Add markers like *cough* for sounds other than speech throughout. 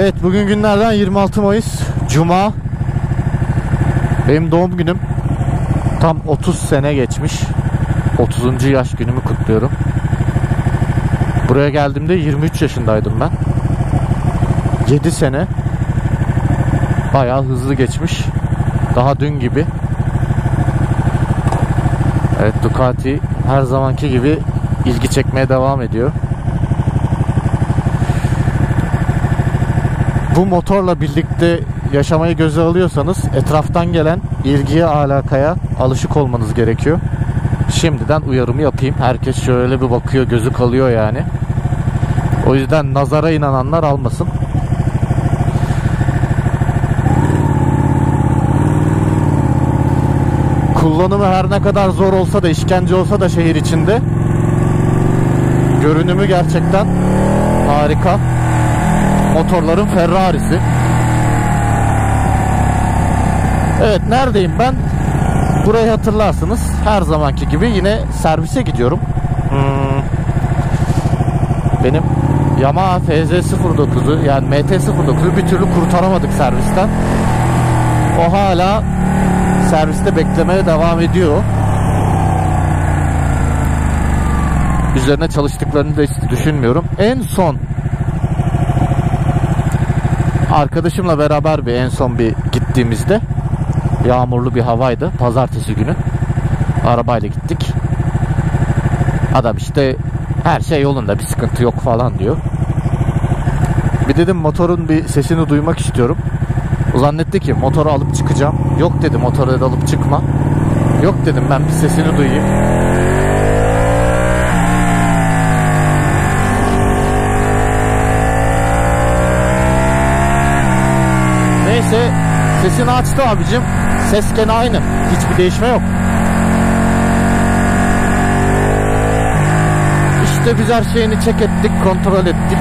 Evet bugün günlerden 26 Mayıs Cuma. Benim doğum günüm Tam 30 sene geçmiş. 30. yaş günümü kutluyorum. Buraya geldiğimde 23 yaşındaydım ben. 7 sene Bayağı hızlı geçmiş. Daha dün gibi. Evet Ducati her zamanki gibi ilgi çekmeye devam ediyor bu motorla birlikte yaşamayı göze alıyorsanız etraftan gelen ilgiye alakaya alışık olmanız gerekiyor. Şimdiden uyarımı yapayım. Herkes şöyle bir bakıyor gözü kalıyor yani. O yüzden nazara inananlar almasın. Kullanımı her ne kadar zor olsa da işkence olsa da şehir içinde görünümü gerçekten harika motorların Ferrari'si. Evet neredeyim ben? Burayı hatırlarsınız. Her zamanki gibi yine servise gidiyorum. Hmm. Benim Yamaha FZ09'u yani MT09'u bir türlü kurtaramadık servisten. O hala serviste beklemeye devam ediyor. Üzerine çalıştıklarını da hiç düşünmüyorum. En son arkadaşımla beraber bir en son bir gittiğimizde yağmurlu bir havaydı. Pazartesi günü. Arabayla gittik. Adam işte her şey yolunda bir sıkıntı yok falan diyor. Bir dedim motorun bir sesini duymak istiyorum. Zannetti ki motoru alıp çıkacağım. Yok dedi motoru alıp çıkma. Yok dedim ben bir sesini duyayım. Sesini açtı abicim. Ses gene aynı. Hiçbir değişme yok. İşte biz her şeyini çek ettik, kontrol ettik.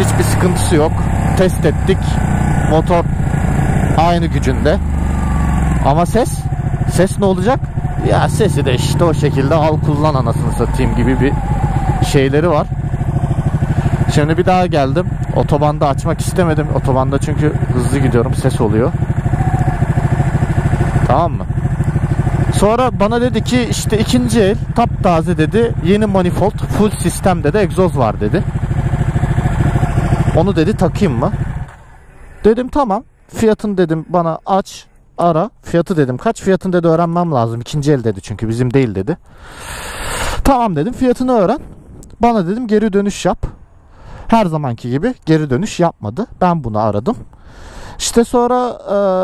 Hiçbir sıkıntısı yok. Test ettik. Motor aynı gücünde. Ama ses? Ses ne olacak? Ya sesi de işte o şekilde al kullan anasını satayım gibi bir şeyleri var. Şimdi bir daha geldim. Otobanda açmak istemedim. Otobanda çünkü hızlı gidiyorum. Ses oluyor. Tamam mı? Sonra bana dedi ki işte ikinci el taptaze dedi. Yeni manifold full sistemde de egzoz var dedi. Onu dedi takayım mı? Dedim tamam. Fiyatını dedim bana aç ara. Fiyatı dedim kaç fiyatını dedi öğrenmem lazım. İkinci el dedi çünkü bizim değil dedi. Tamam dedim fiyatını öğren. Bana dedim geri dönüş yap. Her zamanki gibi geri dönüş yapmadı. Ben bunu aradım. İşte sonra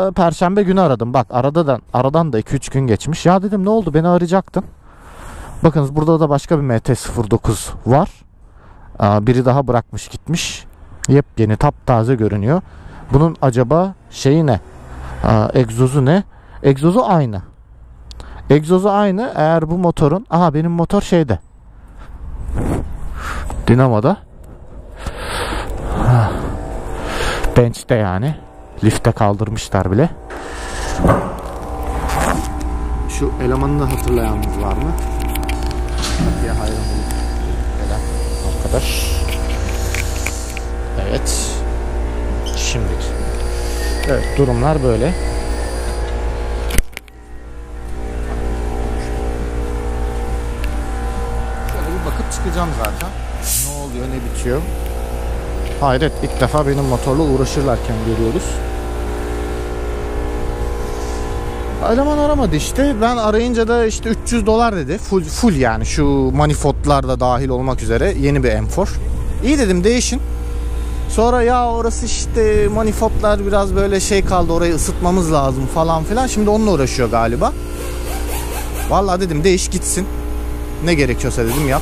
e, perşembe günü aradım. Bak arada aradan da 2-3 gün geçmiş. Ya dedim ne oldu beni arayacaktın. Bakınız burada da başka bir MT-09 var. E, biri daha bırakmış gitmiş. Yepyeni taptaze görünüyor. Bunun acaba şeyi ne? E, egzozu ne? Egzozu aynı. Egzozu aynı. Eğer bu motorun... Aha benim motor şeyde. Dinamo'da. Bench'te yani. Lifte kaldırmışlar bile. Şu elemanını hatırlayanınız var mı? Diye hayran gelen arkadaş. Evet. Şimdi. Evet durumlar böyle. Şöyle bir bakıp çıkacağım zaten. Ne oluyor ne bitiyor. Hayret ilk defa benim motorla uğraşırlarken görüyoruz. Eleman aramadı işte. Ben arayınca da işte 300 dolar dedi. Full, full yani şu manifoldlar da dahil olmak üzere yeni bir M4. İyi dedim değişin. Sonra ya orası işte manifoldlar biraz böyle şey kaldı orayı ısıtmamız lazım falan filan. Şimdi onunla uğraşıyor galiba. Vallahi dedim değiş gitsin. Ne gerekiyorsa dedim yap.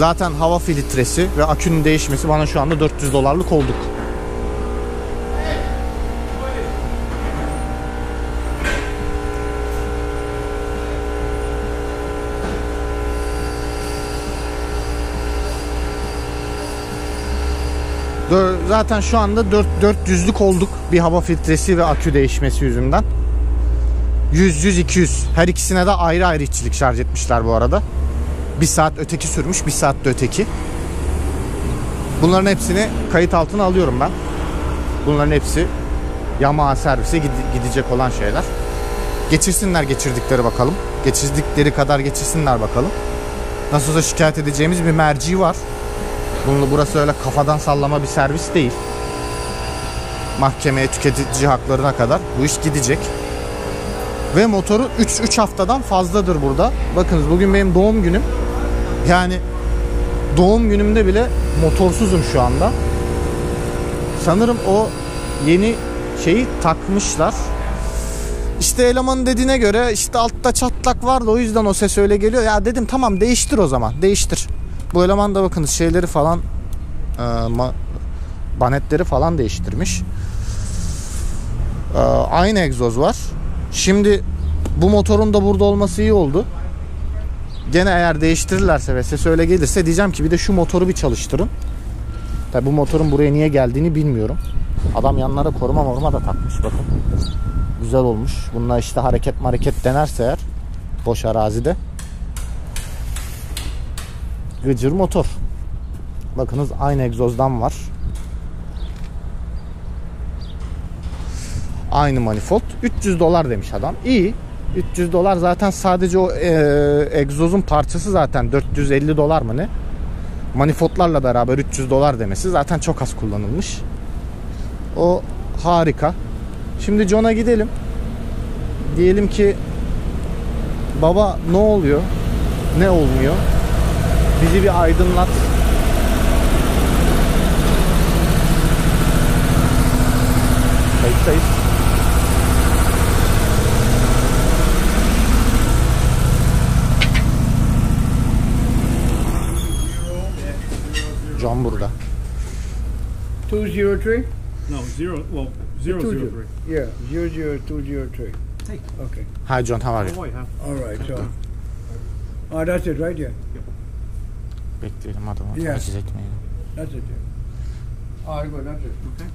Zaten hava filtresi ve akünün değişmesi bana şu anda 400 dolarlık olduk. Zaten şu anda 4 400'lük olduk bir hava filtresi ve akü değişmesi yüzünden. 100 100 200 her ikisine de ayrı ayrı işçilik şarj etmişler bu arada. Bir saat öteki sürmüş, bir saat de öteki. Bunların hepsini kayıt altına alıyorum ben. Bunların hepsi Yamaha servise gide- gidecek olan şeyler. Geçirsinler geçirdikleri bakalım. Geçirdikleri kadar geçirsinler bakalım. Nasıl olsa şikayet edeceğimiz bir merci var. Bunun burası öyle kafadan sallama bir servis değil. Mahkemeye tüketici haklarına kadar bu iş gidecek. Ve motoru 3 3 haftadan fazladır burada. Bakınız bugün benim doğum günüm. Yani doğum günümde bile motorsuzum şu anda. Sanırım o yeni şeyi takmışlar. İşte elemanın dediğine göre işte altta çatlak vardı o yüzden o ses öyle geliyor. Ya dedim tamam değiştir o zaman değiştir. Bu eleman da bakınız şeyleri falan e, ma- banetleri falan değiştirmiş. E, aynı egzoz var. Şimdi bu motorun da burada olması iyi oldu. Gene eğer değiştirirlerse ve ses öyle gelirse diyeceğim ki bir de şu motoru bir çalıştırın. Tabi bu motorun buraya niye geldiğini bilmiyorum. Adam yanlara koruma moruma da takmış bakın. Güzel olmuş. Bununla işte hareket hareket denerse eğer boş arazide. Gıcır motor. Bakınız aynı egzozdan var. Aynı manifold. 300 dolar demiş adam. İyi. 300 dolar zaten sadece o e, egzozun parçası zaten 450 dolar mı ne? Manifoldlarla beraber 300 dolar demesi zaten çok az kullanılmış. O harika. Şimdi John'a gidelim. Diyelim ki baba ne oluyor? Ne olmuyor? Bizi bir aydınlat. 203? No, zero, well, zero, zero, three. Yeah, 00203. Hey. Okay. Hi John, how are you? Oh, wait, huh? All right, so. Oh, that's it, right? Yeah. Bekleyelim adamı. Yeah. Taciz etmeyelim. That's it. Yeah. All right, good. That's it. Okay.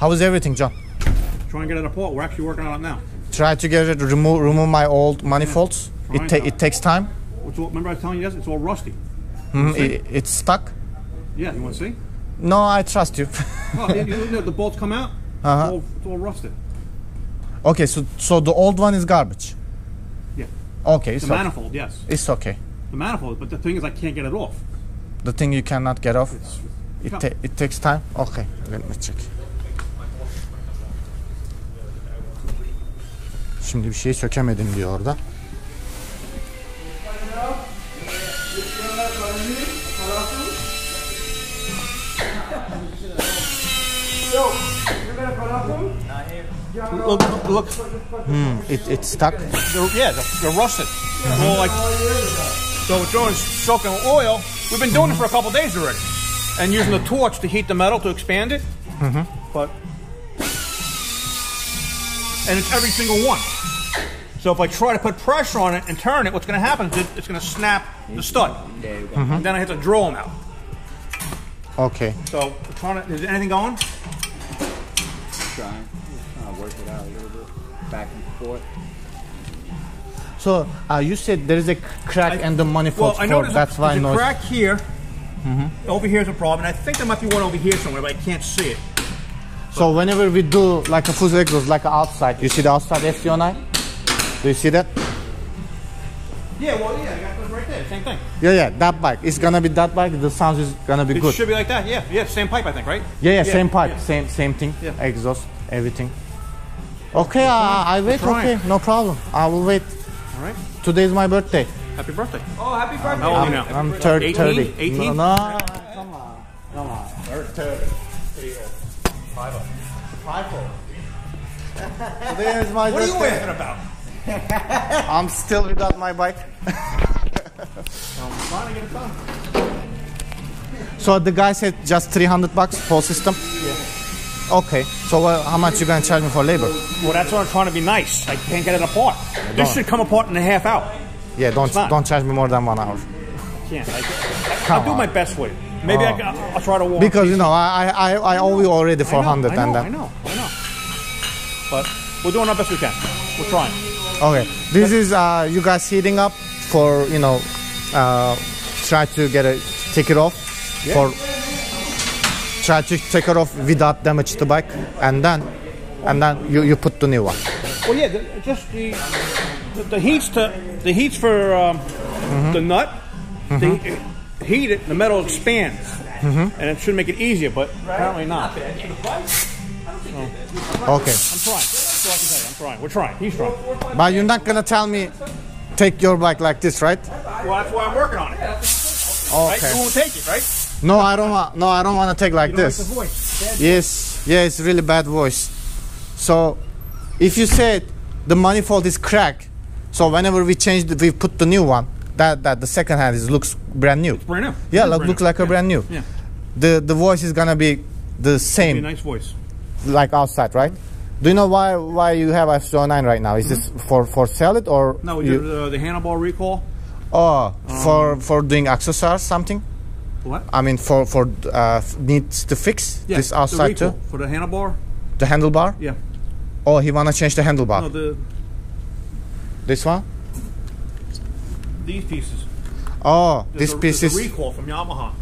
How is everything John? Try and get it apart. We're actually working on it now. Try to get it remove remove my old manifolds. Trying It ta- it takes time. It's all, remember I was telling you this? It's all rusty. Mhm, it- it's stuck. Yeah, you want to see? No, I trust you. Well, you, you know, the bolts come out. Uh-huh. All, it's all rusted. okay, so so the old one is garbage. Yeah. Okay, The it's okay. manifold, yes. It's okay. The manifold, but the thing is, I can't get it off. The thing you cannot get off. It's, It ta- it takes time. Okay, let me check. Şimdi bir şey sökemedim diyor orada. Look, look, look. It, it's stuck. They're, yeah, they're, they're rusted. Mm-hmm. All like, so with John's soaking with oil, we've been doing it mm-hmm. for a couple days already, and using the torch to heat the metal to expand it. Mm-hmm. But and it's every single one. So if I try to put pressure on it and turn it, what's going to happen is it, it's going to snap the stud, and then I have to draw them out. Okay. So we're trying to. Is anything going? trying, trying back and forth. So uh, you said there is a crack in the manifold. Well, I that's there's why a noise. crack here. Mhm. Over here is a problem, and I think there might be one over here somewhere, but I can't see it. So whenever we do like a full exhaust, like outside, you see the outside SCO9? Do you see that? Yeah, well, yeah, I got those right there. Same thing. Yeah, yeah, that bike. It's gonna be that bike. The sound is gonna be It good. It should be like that. Yeah, yeah, same pipe, I think, right? Yeah, yeah, Yeah, same pipe, yeah. same same thing. Yeah. Exhaust, everything. Okay, I, I wait. Okay, no problem. I will wait. All right. Today is my birthday. Happy birthday. Oh, happy um, birthday. How old are you now? I'm third, 18? 30. 18? No, no, come on, come on. Third, 30. Five oh. Five oh. *laughs* Today is my What are you birthday. laughing about? *laughs* I'm still without my bike. I'm trying to get it done. So the guy said just 300 bucks whole system. Yeah. Okay. So uh, how much you gonna charge me for labor? Well, that's what I'm trying to be nice. I can't get it apart. This should come apart in a half hour. Yeah, don't not. don't charge me more than one hour. I Can't. I, Come I'll do on. my best for you. Maybe I, Oh. can- I'll try to walk. Because you know I I I I owe you already I know, 400 I know, and I know, I know. But we're doing our best we can. We're trying. Okay. This is uh you guys heating up for you know uh try to get a take it off for try to take it off without damage the bike and then and then you, you put the new one. Well, yeah, the, just the, the the heats to the heats for um, mm-hmm. the nut. The mm-hmm. heat it, the metal expands, mm-hmm. and it should make it easier, but apparently not. I'm Okay. trying. That's all I can tell you. I'm trying. We're trying. He's trying. But you're not gonna tell me take your bike like this, right? Well, that's why I'm working on it. Right? Okay. You won't take it, right? No, I don't want. No, I don't want to take like You don't like this. the voice. Yes, yeah, it's really bad voice. So, if you said the manifold is cracked, so whenever we change, the, we put the new one, that that the second hand is looks brand new. Brand new. Yeah, look, brand looks new. like a Yeah. brand new. Yeah. The the voice is gonna be the Be a same nice voice. like outside, right? Do you know why why you have F09 right now? Is this for for sell it or Mm-hmm. No, you, uh, the handlebar recall. oh for for doing accessories something? What? I mean for for uh, needs to fix Yeah, this outside too. for the handlebar. The handlebar? Yeah. Oh, he wanna change the handlebar. No, the This one? these pieces. Oh, There's this a, piece is a recall from Yamaha.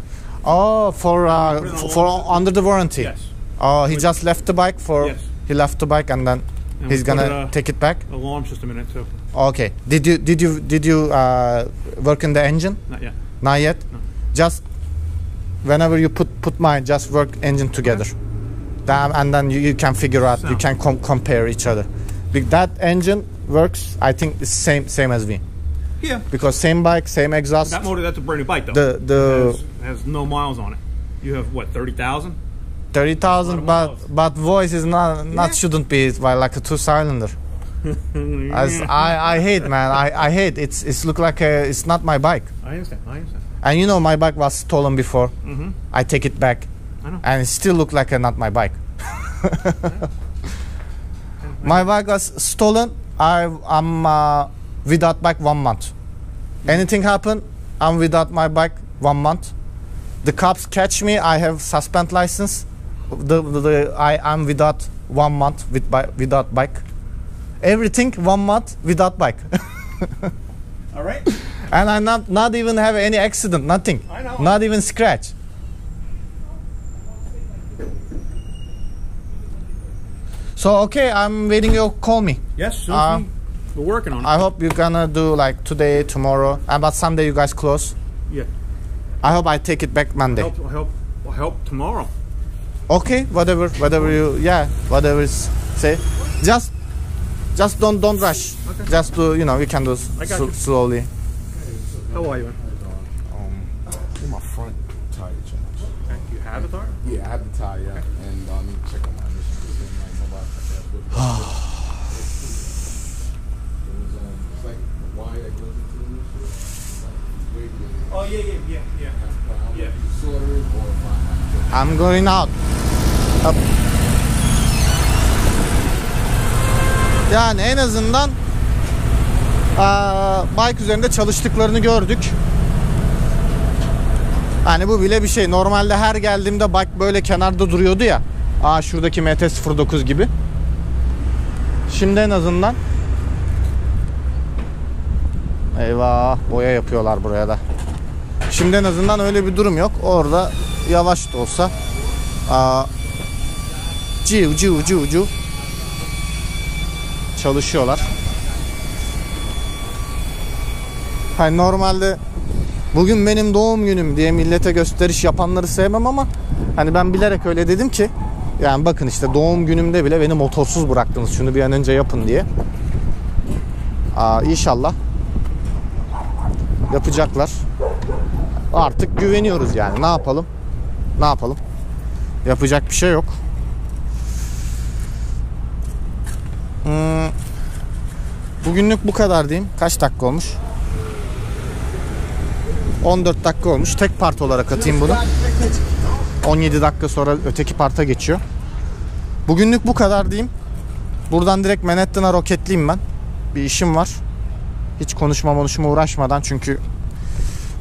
oh for uh, Put it on for, for under the warranty. Yes. Oh, he just left the bike for Yes. he left the bike and then And he's gonna it, uh, take it back. Alarm system in it too. Okay. Did you did you did you uh, work in the engine? Not yet. Not yet. No. Just whenever you put put mine, just work engine together. Then, and then you, you can figure out. You can com- compare each other. Be- That engine works. I think it's same same as me Yeah. because same bike, same exhaust. That motor, that's a brand new bike though. The the has, has no miles on it. You have what, thirty thousand? thirty thousand, Lot but of but voice is not not Yeah. shouldn't be by like a two cylinder. *laughs* As I I hate man, I I hate it's it's look like a it's not my bike. I understand. I understand. And you know my bike was stolen before. Mhm. I take it back, I know. and it still look like a not my bike. *laughs* *laughs* my bike was stolen. I I'm uh, without bike one month. Anything happen, I'm without my bike one month. The cops catch me. I have suspend license. The, the, the I am without one month with bi- without bike. Everything one month without bike, *laughs* All right. And I not not even have any accident. Nothing. I know. Not even scratch. So okay, I'm waiting you call me. Yes. Uh, we, we're working on it. I hope you're gonna do like today, tomorrow, and but Sunday you guys close. yeah. I hope I take it back Monday. Help. Help. Help tomorrow. Okay, whatever, whatever you, yeah, whatever is say. Just, just don't don't rush. Okay. Just do, you know, you can do s- I got s- you. slowly. How are you? In my front tire change. You have it, Art? Yeah, I have the tire, yeah. and um, check on my emission. It's been like nobody. Um, it's like a wire that goes into the way Oh yeah, yeah, yeah, yeah. yeah. I to. I'm going out. Up. Yani en azından bike üzerinde çalıştıklarını gördük. Hani bu bile bir şey. Normalde her geldiğimde bike böyle kenarda duruyordu ya. Aa şuradaki MT-09 gibi. Şimdi en azından Eyvah boya yapıyorlar buraya da. Şimdi en azından öyle bir durum yok. Orada yavaş da olsa aa, ciu ciu ciu ciu çalışıyorlar. Hani normalde bugün benim doğum günüm diye millete gösteriş yapanları sevmem ama hani ben bilerek öyle dedim ki yani bakın işte doğum günümde bile beni motorsuz bıraktınız şunu bir an önce yapın diye. Aa, inşallah yapacaklar. Artık güveniyoruz yani. Ne yapalım? Ne yapalım? Yapacak bir şey yok. Hmm. Bugünlük bu kadar diyeyim. Kaç dakika olmuş? 14 dakika olmuş. Tek part olarak atayım bunu. 17 dakika sonra öteki parta geçiyor. Bugünlük bu kadar diyeyim. Buradan direkt Manhattan'a roketleyeyim ben. Bir işim var. Hiç konuşma konuşma uğraşmadan çünkü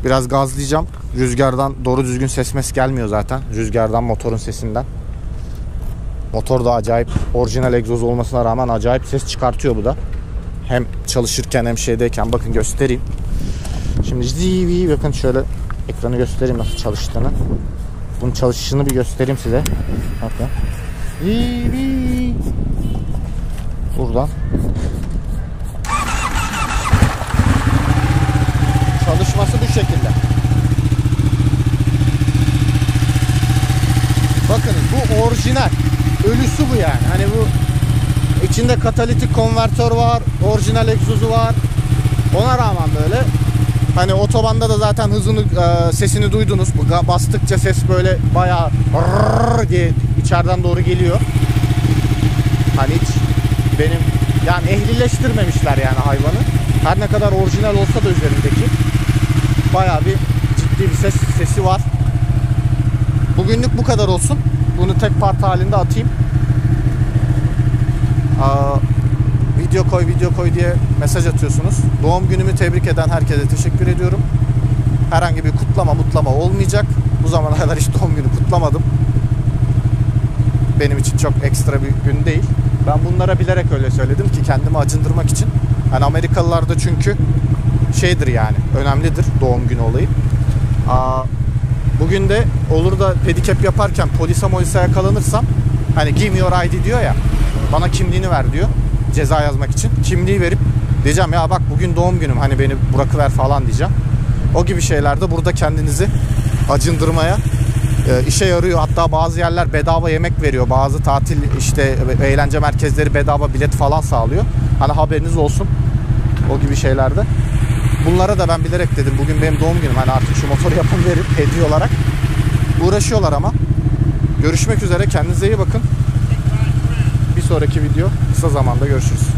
biraz gazlayacağım. Rüzgardan doğru düzgün ses mes gelmiyor zaten. Rüzgardan motorun sesinden. Motor da acayip orijinal egzoz olmasına rağmen acayip ses çıkartıyor bu da. Hem çalışırken hem şeydeyken bakın göstereyim. Şimdi zivi bakın şöyle Ekranı göstereyim nasıl çalıştığını. Bunun çalışışını bir göstereyim size. Bakın. Vii. Buradan. Çalışması bu şekilde. Bakınız bu orijinal. Ölüsü bu yani. Hani bu içinde katalitik konvertör var, orijinal egzozu var. Ona rağmen böyle hani otobanda da zaten hızını e, sesini duydunuz. Bastıkça ses böyle bayağı diye içeriden doğru geliyor. Hani hiç benim yani ehlileştirmemişler yani hayvanı. Her ne kadar orijinal olsa da üzerindeki bayağı bir ciddi bir ses sesi var. Bugünlük bu kadar olsun. Bunu tek part halinde atayım. Aa, video koy video koy diye mesaj atıyorsunuz. Doğum günümü tebrik eden herkese teşekkür ediyorum. Herhangi bir kutlama mutlama olmayacak. Bu zamana kadar hiç doğum günü kutlamadım. Benim için çok ekstra bir gün değil. Ben bunlara bilerek öyle söyledim ki kendimi acındırmak için. Hani Amerikalılarda çünkü şeydir yani önemlidir doğum günü olayı. Aa, bugün de olur da pedikep yaparken polise molise yakalanırsam hani give your ID diyor ya bana kimliğini ver diyor ceza yazmak için. Kimliği verip diyeceğim ya bak bugün doğum günüm hani beni bırakıver falan diyeceğim. O gibi şeylerde burada kendinizi acındırmaya e, işe yarıyor. Hatta bazı yerler bedava yemek veriyor. Bazı tatil işte eğlence merkezleri bedava bilet falan sağlıyor. Hani haberiniz olsun. O gibi şeylerde. Bunlara da ben bilerek dedim bugün benim doğum günüm. Hani artık şu motoru yapın *laughs* verin hediye olarak. Uğraşıyorlar ama. Görüşmek üzere. Kendinize iyi bakın. Sonraki video kısa zamanda görüşürüz.